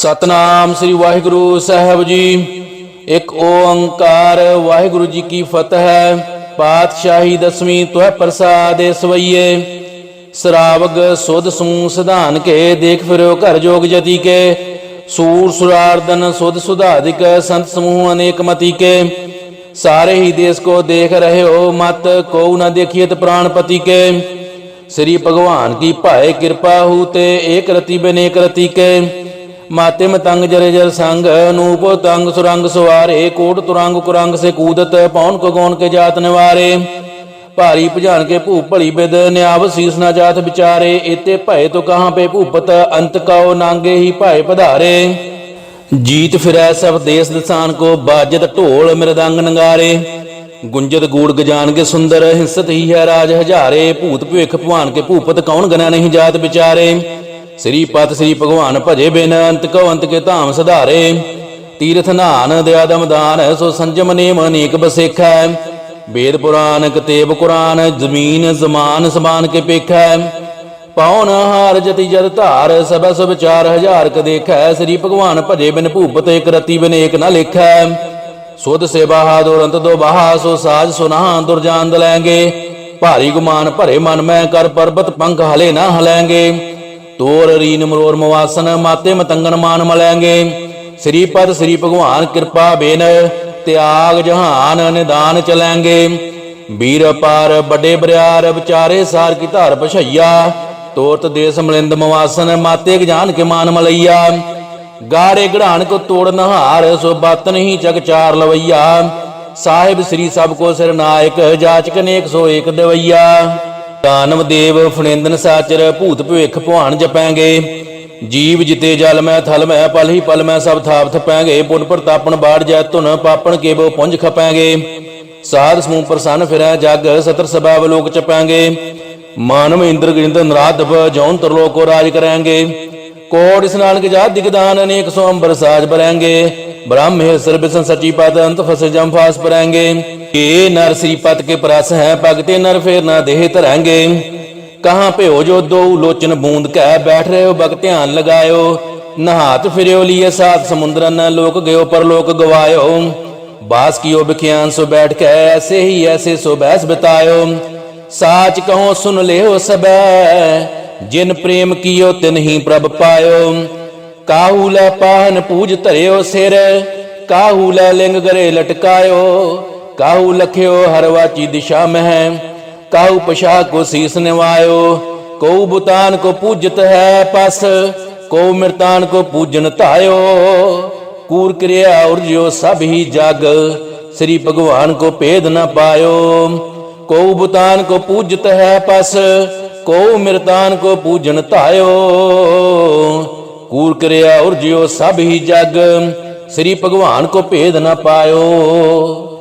ਸਤਨਾਮ ਸ੍ਰੀ ਵਾਹਿਗੁਰੂ ਸਾਹਿਬ ਜੀ। ਇੱਕ ਓੰਕਾਰ, ਵਾਹਿਗੁਰੂ ਜੀ ਕੀ ਫਤਿਹ। ਪਾਤਸ਼ਾਹੀ ਦਸਵੀਂ ਤੁਹ ਪ੍ਰਸਾਦਿ ਸਵਈਏ ਸਰਾਵਗ ਸੁਧ ਸੂ ਸਿਧਾਨ ਕੇ, ਦੇਖ ਫਿਰਿਓ ਘਰ ਜੋਗ ਜਤੀ ਕੇ। ਸੂਰ ਸੁਰਾਰਦਨ ਸੁਧ ਸੁਧਾਦਿਕ, ਸੰਤ ਸਮੂਹ ਅਨੇਕ ਮਤੀ ਕੇ। ਸਾਰੇ ਹੀ ਦੇਸ ਕੋ ਦੇਖ ਰਹੇ ਹੋ ਮਤ ਕੋ ਨਾ ਦੇਖੀਤ ਪ੍ਰਾਣਪਤੀ ਕੇ। ਸ੍ਰੀ ਭਗਵਾਨ ਕੀ ਭਾਏ ਕਿਰਪਾ ਹੂ ਤੇ, ਏਕ ਰਤੀ ਬਨੇਕ ਰਤੀ ਕੇ। ਮਾਤੇ ਮਤੰਗ ਜਰੇ ਜਰ ਸੰਗ ਅਨੂਪ ਤੰਗ ਸੁਰੰਗ ਸਵਾਰੇ, ਕੋਟ ਤੁਰੰਗ ਕੁਰੰਗ ਸੇ ਕੂਦਤ, ਪੌਣ ਕੋ ਕੇ ਜਾਤ ਨਿਵਾਰੇ। ਭਾਰੀ ਭਜਾਨ ਕੇ ਭੂਪ ਭਲੀ ਬਿਦ, ਨਿਆਵ ਸੀਸ ਨਾ ਜਾਤ ਵਿਚਾਰੇ। ਇਤੇ ਭਏ ਤੋ ਕਹਾਂ ਪੇ ਭੂਪਤ, ਅੰਤ ਕਉ ਨਾਂਗੇ ਹੀ ਭਾਏ ਪਧਾਰੇ। ਜੀਤ ਫਿਰੈ ਸਭ ਦੇਸ ਦਸਾਨ ਕੋ, ਬਾਜਤ ਢੋਲ ਮਿਰਦੰਗ ਨੰਗਾਰੇ। ਗੁੰਜਤ ਗੂੜ ਗਜਾਨਗੇ ਸੁੰਦਰ, ਹਿੰਸਤ ਹੀ ਹੈ ਰਾਜ ਹਜ਼ਾਰੇ। ਭੂਤ ਭਵਿਖ ਭਵਾਨ ਕੇ ਭੂਪਤ ਕੌਣ ਗਨਾ ਨਹੀਂ ਜਾਤ ਵਿਚਾਰੇ। ਸ੍ਰੀ ਪਤ ਸ੍ਰੀ ਭਗਵਾਨ ਭਜੇ ਬਿਨ ਅੰਤ ਕੋ ਅੰਤ ਕੇ ਧਾਮ ਸਧਾਰੇ। ਤੀਰਥ ਨਾਨ ਦਿਆਦਮ ਦਮਦਾਨ ਸੋ ਸੰਜਮ ਨੇਮ ਅਨੇਕ ਬਸੇਖੈ। ਵੇਦ ਪੁਰਾਨ ਕਤੇਬ ਕੁਰਾਨ, ਜ਼ਮੀਨ ਜ਼ਮਾਨ ਸਮਾਨ ਕੇ ਪੇਖੈ। ਪੌਣ ਹਾਰ ਜਤੀ ਜਦ ਧਾਰ, ਸਭੈ ਸਭ ਚਾਰ ਹਜ਼ਾਰ ਕ ਦੇਖੈ। ਸ੍ਰੀ ਭਗਵਾਨ ਭਜੇ ਬਿਨ ਭੂਪਤ ਇਕ ਰਤੀ ਬਿਨ ਏਕ ਨ ਲਿਖੈ। ਸੁਧ ਸੇਵਾ ਹਾਦੁਰ ਦੋ ਬਾਹਾ, ਸੋ ਸਾਜ ਸੁਨਾ ਦੁਰਜਾਨ ਦਲੈਂਗੇ। ਭਾਰੀ ਗੁਮਾਨ ਭਰੇ ਮਨ ਮੈਂ ਕਰ ਪਰਬਤ ਪੰਖ ਹਲੇ ਨਾ ਹਲੈਂਗੇ। ਤੋਰ ਰੀਨ ਮਰੋਰ ਮਵਾਸਨ, ਮਾਤੇ ਮਤੰਗਨ ਮਾਨ ਮਲੈਂਗੇ। ਸ੍ਰੀ ਪਦ ਸ੍ਰੀ ਭਗਵਾਨ ਕਿਰਪਾ ਬੇਨ, ਤਿਆਗ ਜਹਾਨ ਨਿਦਾਨ ਚਲੈਂਗੇ। ਵੀਰ ਪਾਰ ਵੱਡੇ ਬਰਿਆਰ, ਵਿਚਾਰੇ ਸਾਰ ਕੀ ਧਾਰ ਪਛਈਆ। ਤੋਰਤ ਦੇਸ ਮਲਿੰਦ ਮਵਾਸਨ, ਮਾਤੇ ਜਾਨ ਕੇ ਮਾਨ ਮਲਈਆ। ਗਾੜੇ ਗੜਾਨ ਕੋ ਤੋੜ ਨਹਾਰ, ਸੋ ਬਤ ਨਹੀਂ ਜਗ ਚਾਰ ਲਵਈਆ। ਸਾਹਿਬ ਸ੍ਰੀ ਸਭ ਕੋ ਸਿਰ ਨਾਇਕ, ਜਾਚਕ ਨੇਕ ਸੋ ਏਕ ਦਵਈਆ। ਦਾਨਵ ਦੇਵ ਫਣਿੰਦਨ ਸਾਚਰ ਭੂਤ ਭਵਿੱਖ ਭਵਾਨ ਜਪਾਂਗੇ। ਜੀਵ ਜਿਤੇ ਜਲ ਮੈਂ ਥਲ ਮੈਂ ਪਲ ਹੀ ਪਲ ਮੈਂ ਸਭ ਥਾਪ ਥਪਾਂਗੇ। ਪੁਨ ਪ੍ਰਤਾਪਨ ਬਾੜ ਜੈ ਧੁਨ ਪਾਪਣ ਕੇਬੋ ਪੁੰਜ ਖਪਾਂਗੇ। ਸਾਧ ਸਮੂਹ ਪ੍ਰਸੰਨ ਫਿਰੈ ਜਗ ਸਤਰ ਸਭਾ ਲੋਕ ਚਪਾਂਗੇ। ਮਾਨਵ ਇੰਦਰ ਗਿੰਦ ਨਰਾਧਵ ਜੌਨ ਤਰਲੋਕ ਰਾਜ ਕਰਾਂਗੇ। ਕੋਟ ਇਸਨਾਨ ਕੇ ਜਾ ਦਿਗਦਾਨ ਅਨੇਕ ਸੋ ਅੰਬਰ ਸਾਜ ਬਰਾਂਗੇ ਬ੍ਰਹਮੇ ਸਰਬਿਸਨ ਸਚੀ ਪਦ ਅੰਤ ਫਸ ਜਮ ਫਾਸ ਪਰਾਂਗੇ ਏ ਨਰ ਸ੍ਰੀ ਪਤ ਕੇ ਪ੍ਰਸ ਹੈ ਭਗਤੇ ਨਰ ਫੇਰ ਨਾ ਦੇਹ ਧਰਾਂਗੇ ਕਹਾਂ ਭਿਓ ਜੋ ਦੋ ਲੋਚਨ ਬੂੰਦ ਕਹਿ ਬੈਠ ਰਹੇ ਹੋ ਬਗ ਧਿਆਨ ਲਗਾਇਓ ਨਹਾਤ ਫਿਰਿਓ ਲੀਏ ਸਾਤ ਸਮੁੰਦਰਨ ਲੋਕ ਗਇਓ ਪਰਲੋਕ ਗਵਾਇਓ ਬਾਸ ਕੀਓ ਬਿਖਿਆਨ ਸੋ ਬੈਠ ਕੇ ਐਸੇ ਹੀ ਐਸੇ ਸੋ ਬੈਸ ਬਿਤਾਇਓ ਸਾਚ ਕਹੋ ਸੁਨ ਲਿਓ ਸਬੈ ਜਿਨ ਪ੍ਰੇਮ ਕੀਓ ਤਿਨ ਹੀ ਪ੍ਰਭ ਪਾਇਓ ਕਾਹੂ ਲੈ ਪਾਹਨ ਪੂਜ ਧਰਿਓ ਸਿਰ ਕਾਹੂ ਲੈ ਲਿੰਗ ਗਰੇ ਲਟਕਾਇਓ ਕਾਹੂ ਲਖਿਓ, ਹਰ ਵਾਚੀ ਦਿਸ਼ਾ ਮਹਿ। ਕਾਹੂ ਪਸ਼ਾ ਕੋ ਸੀਸ ਨਿਵਾਇਓ ਕਉ ਬੁਤਾਨ ਕੋ ਪੂਜਤ ਹੈ ਪਸ। ਕੋ ਮਿਰਤਾਨ ਕੋ ਪੂਜਨ ਧਾਇਓ, ਕੂਰ ਕਿਰਿਆ ਉਰਜਿਓ ਸਭ ਹੀ ਜਗ। ਸ੍ਰੀ ਭਗਵਾਨ ਕੋ ਭੇਦ ਨ ਪਾਇਓ ਕੋ ਬੁਤਾਨ ਕੋ ਪੂਜਤ ਹੈ ਪਸ। ਕੋ ਮਿਰਤਾਨ ਕੋ ਪੂਜਨ ਧਾਇਓ, ਕੂਰ ਕਰਿਆ ਉਰਜਿਓ ਸਭ ਹੀ ਜਗ। ਸ੍ਰੀ ਭਗਵਾਨ ਕੋ ਭੇਦ ਨ ਪਾਇਓ।